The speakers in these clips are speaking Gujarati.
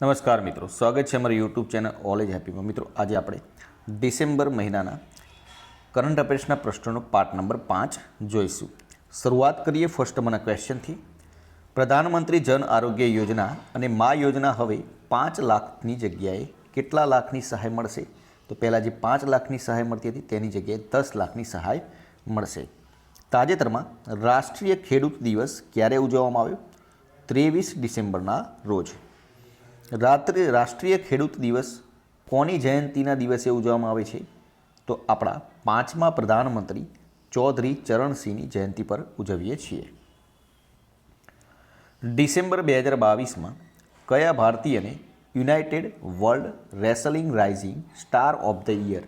નમસ્કાર મિત્રો, સ્વાગત છે અમારી યુટ્યુબ ચેનલ ઓલેજ હેપીમાં મિત્રો, આજે આપણે ડિસેમ્બર મહિનાના કરંટ અફેર્સના પ્રશ્નોનો પાર્ટ નંબર પાંચ જોઈશું. શરૂઆત કરીએ ફર્સ્ટ મને ક્વેશ્ચનથી પ્રધાનમંત્રી જન આરોગ્ય યોજના અને મા યોજના હવે પાંચ લાખની જગ્યાએ કેટલા લાખની સહાય મળશે? તો પહેલાં જે પાંચ લાખની સહાય મળતી હતી તેની જગ્યાએ દસ લાખની સહાય મળશે. તાજેતરમાં રાષ્ટ્રીય ખેડૂત દિવસ ક્યારે ઉજવવામાં આવ્યો? ત્રેવીસ ડિસેમ્બરના રોજ. રાત્રે રાષ્ટ્રીય ખેડૂત દિવસ કોની જયંતિના દિવસે ઉજવવામાં આવે છે? તો આપણા પાંચમા પ્રધાનમંત્રી ચૌધરી ચરણસિંહની જયંતિ પર ઉજવીએ છીએ. ડિસેમ્બર બે હજાર બાવીસમાં કયા ભારતીયને United World Wrestling Rising Star of the Year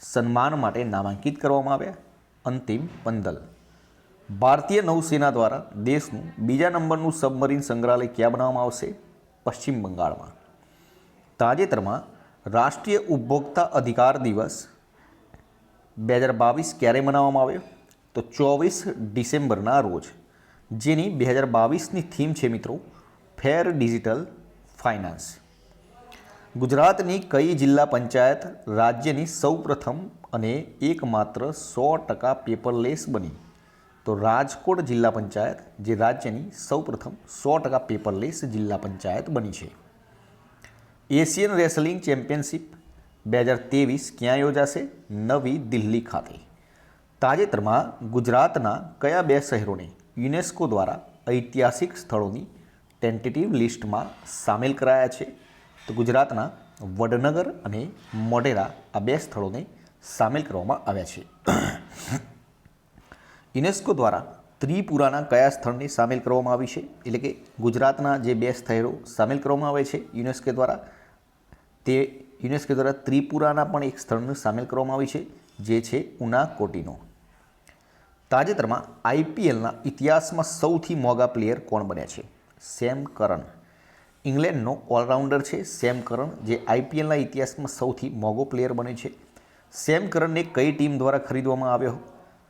સન્માન માટે નામાંકિત કરવામાં આવ્યા? અંતિમ પંદલ. ભારતીય નૌસેના દ્વારા દેશનું બીજા નંબરનું સબમરીન સંગ્રહાલય ક્યાં બનાવવામાં આવશે? પશ્ચિમ બંગાળમાં. તાજેતરમાં રાષ્ટ્રીય ઉપભોક્તા અધિકાર દિવસ બે હજાર બાવીસ ક્યારે મનાવવામાં આવ્યો? તો ચોવીસ ડિસેમ્બરના રોજ. જેની બે હજાર બાવીસની થીમ છે મિત્રો, ફેર ડિજિટલ ફાઇનાન્સ. ગુજરાતની કઈ જિલ્લા પંચાયત રાજ્યની સૌપ્રથમ અને એકમાત્ર સો ટકા પેપરલેસ બની? તો રાજકોટ જિલ્લા પંચાયત, જે રાજ્યની સૌપ્રથમ સો ટકા પેપરલેસ જિલ્લા પંચાયત બની છે. એશિયન રેસલિંગ ચેમ્પિયનશિપ બે હજાર ત્રેવીસ ક્યાં યોજાશે? નવી દિલ્હી ખાતે. તાજેતરમાં ગુજરાતના કયા બે શહેરોને યુનેસ્કો દ્વારા ઐતિહાસિક સ્થળોની ટેન્ટેટિવ લિસ્ટમાં સામેલ કરાયા છે? તો ગુજરાતના વડનગર અને મોઢેરા આ બે સ્થળોને સામેલ કરવામાં આવ્યા છે. યુનેસ્કો દ્વારા ત્રિપુરાના કયા સ્થળને સામેલ કરવામાં આવી છે? એટલે કે ગુજરાતના જે બે સ્થળો સામેલ કરવામાં આવે છે યુનેસ્કો દ્વારા, તે યુનેસ્કો દ્વારા ત્રિપુરાના પણ એક સ્થળને સામેલ કરવામાં આવી છે, જે છે ઉનાકોટીનો. તાજેતરમાં આઈપીએલના ઇતિહાસમાં સૌથી મોંઘા પ્લેયર કોણ બન્યા છે? સેમ કરન ઇંગ્લેન્ડનો ઓલરાઉન્ડર છે સેમ કરન જે આઈપીએલના ઇતિહાસમાં સૌથી મોંઘો પ્લેયર બન્યો છે. સેમ કરનને કઈ ટીમ દ્વારા ખરીદવામાં આવ્યો?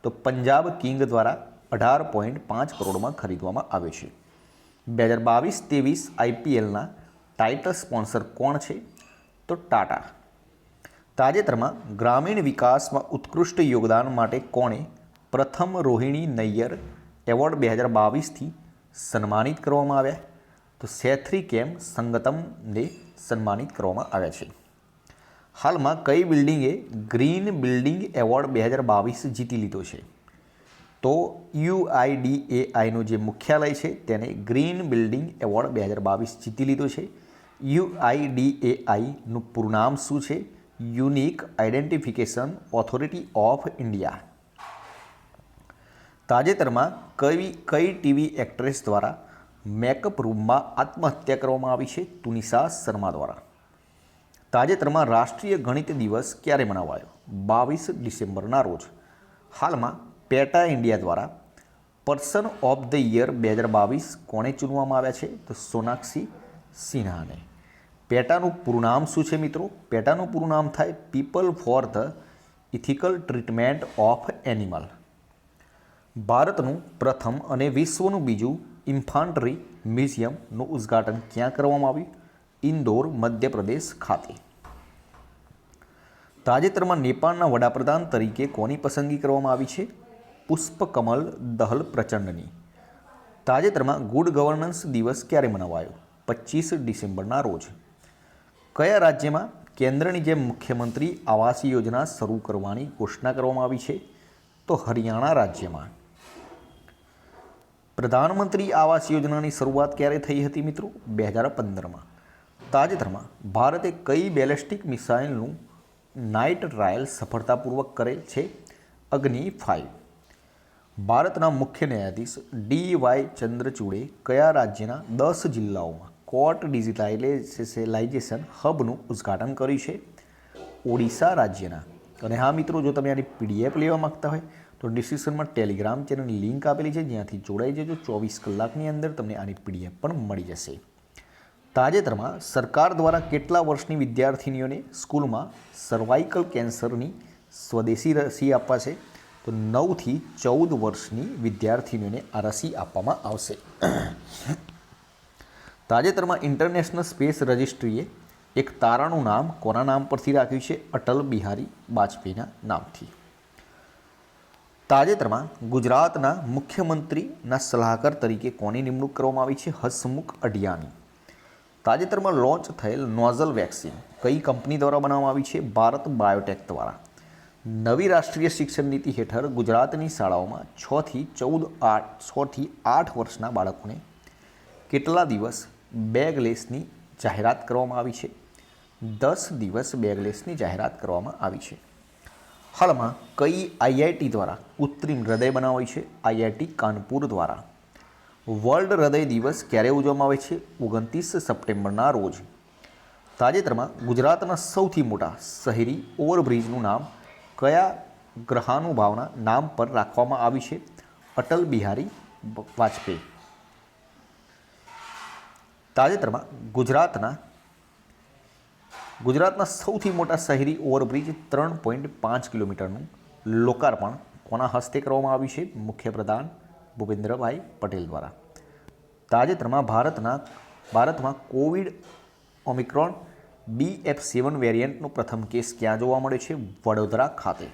તો પંજાબ કિંગ દ્વારા અઢાર પોઈન્ટ પાંચ કરોડમાં ખરીદવામાં આવ્યો છે. બે હજાર બાવીસ ત્રેવીસ આઈપીએલના ટાઇટલ સ્પોન્સર કોણ છે? તો ટાટા. તાજેતરમાં ગ્રામીણ વિકાસમાં ઉત્કૃષ્ટ યોગદાન માટે કોણે પ્રથમ રોહિણી નૈયર એવોર્ડ બે હજાર બાવીસથી સન્માનિત કરવામાં આવ્યા? તો સેથ્રી કેમ સંગતમને સન્માનિત કરવામાં આવ્યા છે? હાલમાં કઈ બિલ્ડિંગે ગ્રીન બિલ્ડિંગ એવોર્ડ બે હજાર બાવીસ જીતી લીધો છે? તો યુઆઈડીએઆઈનું જે મુખ્યાલય છે, તેને ગ્રીન બિલ્ડિંગ એવોર્ડ બે હજાર બાવીસ જીતી લીધો છે. યુઆઈડીએઆઈનું પૂરું નામ શું છે? Unique Identification Authority of India. તાજેતરમાં કઈ કઈ ટીવી એક્ટ્રેસ દ્વારા મેકઅપ રૂમમાં આત્મહત્યા કરવામાં આવી છે? તુનિશા શર્મા દ્વારા. તાજેતરમાં રાષ્ટ્રીય ગણિત દિવસ ક્યારે મનાવાયો? બાવીસ ડિસેમ્બરના રોજ. હાલમાં પેટા ઇન્ડિયા દ્વારા પર્સન ઓફ ધ યર બે હજાર બાવીસ કોણે ચૂનવામાં આવ્યા છે? તો સોનાક્ષી સિન્હાને. પેટાનું પૂરું નામ શું છે મિત્રો? પેટાનું પૂરું નામ થાય People for the Ethical Treatment of Animal. ભારતનું પ્રથમ અને વિશ્વનું બીજું ઇન્ફાન્ટ્રી મ્યુઝિયમનું ઉદ્ઘાટન ક્યાં કરવામાં આવ્યું? ઇન્દોર, મધ્યપ્રદેશ ખાતે. તાજેતરમાં નેપાળના વડાપ્રધાન તરીકે કોની પસંદગી કરવામાં આવી છે? પુષ્પકમલ દહલ પ્રચંડની. તાજેતરમાં ગુડ ગવર્નન્સ દિવસ ક્યારે મનાવાયો? પચીસ ડિસેમ્બરના રોજ. કયા રાજ્યમાં કેન્દ્રની જેમ મુખ્યમંત્રી આવાસ યોજના શરૂ કરવાની ઘોષણા કરવામાં આવી છે? તો હરિયાણા રાજ્યમાં. પ્રધાનમંત્રી આવાસ યોજનાની શરૂઆત ક્યારે થઈ હતી મિત્રો? બે હજાર પંદરમાં. તાજેતરમાં ભારતે કઈ બેલેસ્ટિક મિસાઇલનું નાઇટ ટ્રાયલ સફળતાપૂર્વક કરેલ છે? અગ્નિ ફાઇવ ભારતના મુખ્ય ન્યાયાધીશ ડી વાય ચંદ્રચૂડે કયા રાજ્યના દસ જિલ્લાઓમાં કોર્ટ ડિજિટાઇલાઇઝેશન હબનું ઉદ્ઘાટન કર્યું છે? ઓડિશા રાજ્યના. અને હા મિત્રો, જો તમે આની પીડીએફ લેવા માગતા હોય, તો ડિસ્ક્રિપ્શનમાં ટેલિગ્રામ ચેનલની લિંક આપેલી છે. જ્યાંથી જોડાઈ જજો. ચોવીસ કલાકની અંદર તમને આની પીડીએફ પણ મળી જશે. તાજેતરમાં સરકાર દ્વારા કેટલા વર્ષની વિદ્યાર્થીનીઓને સ્કૂલમાં સર્વાઇકલ કેન્સરની સ્વદેશી રસી આપવાશે તો નવથી ચૌદ વર્ષની વિદ્યાર્થીનીઓને આ રસી આપવામાં આવશે. તાજેતરમાં ઇન્ટરનેશનલ સ્પેસ રજિસ્ટ્રીએ એક તારાનું નામ કોના નામ પરથી રાખ્યું છે? અટલ બિહારી વાજપેયીના નામથી. તાજેતરમાં ગુજરાતના મુખ્યમંત્રીના સલાહકાર તરીકે કોની નિમણૂક કરવામાં આવી છે? હસમુખ અઢિયાની. તાજેતરમાં લોન્ચ થયેલ નોઝલ વેક્સિન કઈ કંપની દ્વારા બનાવવામાં આવી છે? ભારત બાયોટેક દ્વારા. નવી રાષ્ટ્રીય શિક્ષણ નીતિ હેઠળ ગુજરાતની શાળાઓમાં છથી ચૌદ આઠ છથી આઠ વર્ષના બાળકોને કેટલા દિવસ બેગલેસની જાહેરાત કરવામાં આવી છે? દસ દિવસ બેગલેસની જાહેરાત કરવામાં આવી છે. હાલમાં કઈ આઈઆઈટી દ્વારા કૃત્રિમ હૃદય બનાવાય છે? આઈઆઈટી કાનપુર દ્વારા. વર્લ્ડ હૃદય દિવસ ક્યારે ઉજવવામાં આવે છે? ઓગણત્રીસ સપ્ટેમ્બરના રોજ. તાજેતરમાં ગુજરાતના સૌથી મોટા શહેરી ઓવરબ્રિજનું નામ કયા ગ્રહાનુભાવના નામ પર રાખવામાં આવ્યું છે? અટલ બિહારી વાજપેયી. તાજેતરમાં ગુજરાતના ગુજરાતના સૌથી મોટા શહેરી ઓવરબ્રિજ ત્રણ પોઈન્ટ પાંચ કિલોમીટરનું લોકાર્પણ કોના હસ્તે કરવામાં આવ્યું છે? મુખ્યપ્રધાન ભૂપેન્દ્રભાઈ પટેલ દ્વારા. તાજેતરમાં ભારતના, ભારતમાં Covid Omicron B F seven વેરિયન્ટનો પ્રથમ કેસ ક્યાં જોવા મળે છે? વડોદરા ખાતે.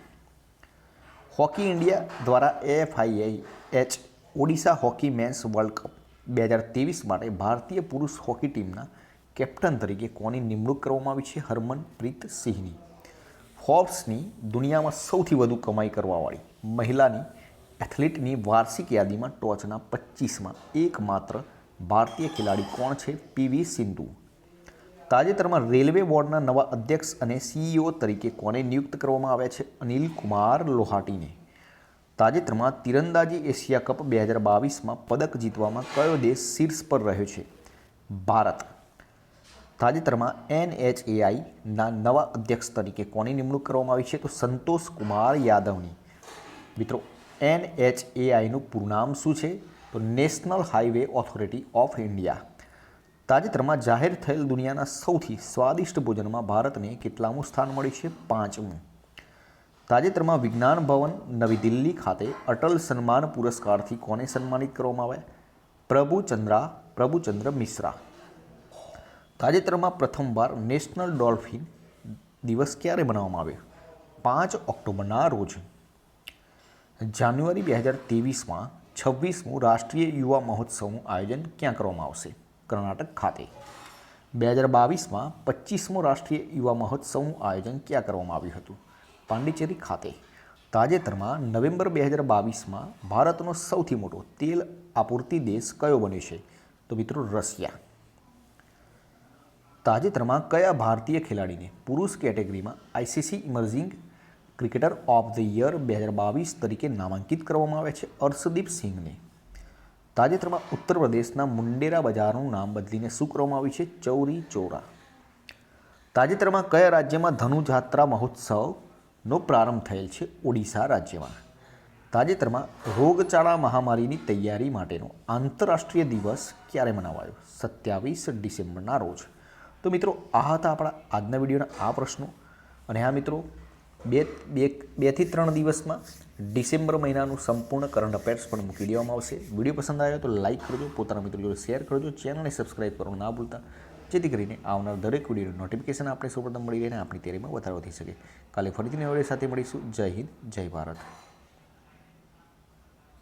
હોકી ઇન્ડિયા દ્વારા FII H, Odisha hockey men's World Cup બે હજાર ત્રેવીસ માટે ભારતીય પુરુષ હોકી ટીમના કેપ્ટન તરીકે કોની નિમણૂક કરવામાં આવી છે? હરમનપ્રીત સિંહની. ફોર્બ્સની દુનિયામાં સૌથી વધુ કમાઈ કરવાવાળી મહિલાની એથ્લેટની વાર્ષિક યાદીમાં ટોચના પચીસમાં એકમાત્ર ભારતીય ખેલાડી કોણ છે? પીવી સિંધુ. તાજેતરમાં રેલવે બોર્ડના નવા અધ્યક્ષ અને સીઈઓ તરીકે કોને નિયુક્ત કરવામાં આવ્યા છે? અનિલ કુમાર લોહાટીને. તાજેતરમાં તીરંદાજી એશિયા કપ બે હજાર બાવીસમાં પદક જીતવામાં કયો દેશ શીર્ષ પર રહ્યો છે? ભારત. તાજેતરમાં એનએચએઆઈના નવા અધ્યક્ષ તરીકે કોની નિમણૂક કરવામાં આવી છે? તો સંતોષ કુમાર યાદવની. મિત્રો એનએચએઆઈનું પૂરું નામ શું છે? તો National Highway Authority of India તાજેતરમાં જાહેર થયેલ દુનિયાના સૌથી સ્વાદિષ્ટ ભોજનમાં ભારતને કેટલામું સ્થાન મળ્યું છે? પાંચમું. તાજેતરમાં વિજ્ઞાન ભવન નવી દિલ્હી ખાતે અટલ સન્માન પુરસ્કારથી કોને સન્માનિત કરવામાં આવ્યા? પ્રભુચંદ્રા પ્રભુચંદ્ર મિશ્રા. તાજેતરમાં પ્રથમવાર નેશનલ ડોલ્ફિન દિવસ ક્યારે મનાવવામાં આવ્યો? પાંચ ઓક્ટોબરના રોજ. જાન્યુઆરી બે હજાર ત્રેવીસમાં છવ્વીસમું રાષ્ટ્રીય યુવા મહોત્સવનું આયોજન ક્યાં કરવામાં આવશે? કર્ણાટક ખાતે. બે હજાર બાવીસમાં પચીસમું રાષ્ટ્રીય યુવા મહોત્સવનું આયોજન ક્યાં કરવામાં આવ્યું હતું? પાંડિચેરી ખાતે. તાજેતરમાં નવેમ્બર બે હજાર બાવીસમાં ભારતનો સૌથી મોટો તેલ આપૂર્તિ દેશ કયો બન્યો છે? તો મિત્રો રશિયા. તાજેતરમાં કયા ભારતીય ખેલાડીને પુરુષ કેટેગરીમાં ICC Emerging Cricketer of the Year બે હજાર બાવીસ તરીકે નામાંકિત કરવામાં આવે છે અર્શદીપ સિંહને તાજેતરમાં ઉત્તર પ્રદેશના મુંડેરા બજારનું નામ બદલીને શું કરવામાં આવ્યું છે, ચૌરી ચોરા. તાજેતરમાં કયા રાજ્યમાં ધનુજાત્રા મહોત્સવનો પ્રારંભ થયેલ છે, ઓડિશા રાજ્યમાં. તાજેતરમાં રોગચાળા મહામારીની તૈયારી માટેનો આંતરરાષ્ટ્રીય દિવસ ક્યારે મનાવાયો? સત્યાવીસ ડિસેમ્બરના રોજ. તો મિત્રો, આ હતા આપણા આજના વિડીયોના આ પ્રશ્નો. અને હા મિત્રો બે બે, બેથી ત્રણ દિવસમાં ડિસેમ્બર મહિનાનું સંપૂર્ણ કરંટ અફેર્સ પણ મૂકી દેવામાં આવશે. વીડિયો પસંદ આવ્યો તો લાઇક કરજો, પોતાના મિત્રો જોડે શેર કરજો ચેનલને સબસ્ક્રાઇબ કરવાનું ના ભૂલતા. જેથી કરીને આવનાર દરેક વિડીયોનું નોટિફિકેશન આપણે સૌપ્રથમ મળી રહે આપણી તૈયારીમાં વધારો થઈ શકે. કાલે ફરીથી નવા સાથે મળીશું. જય હિન્દ, જય ભારત.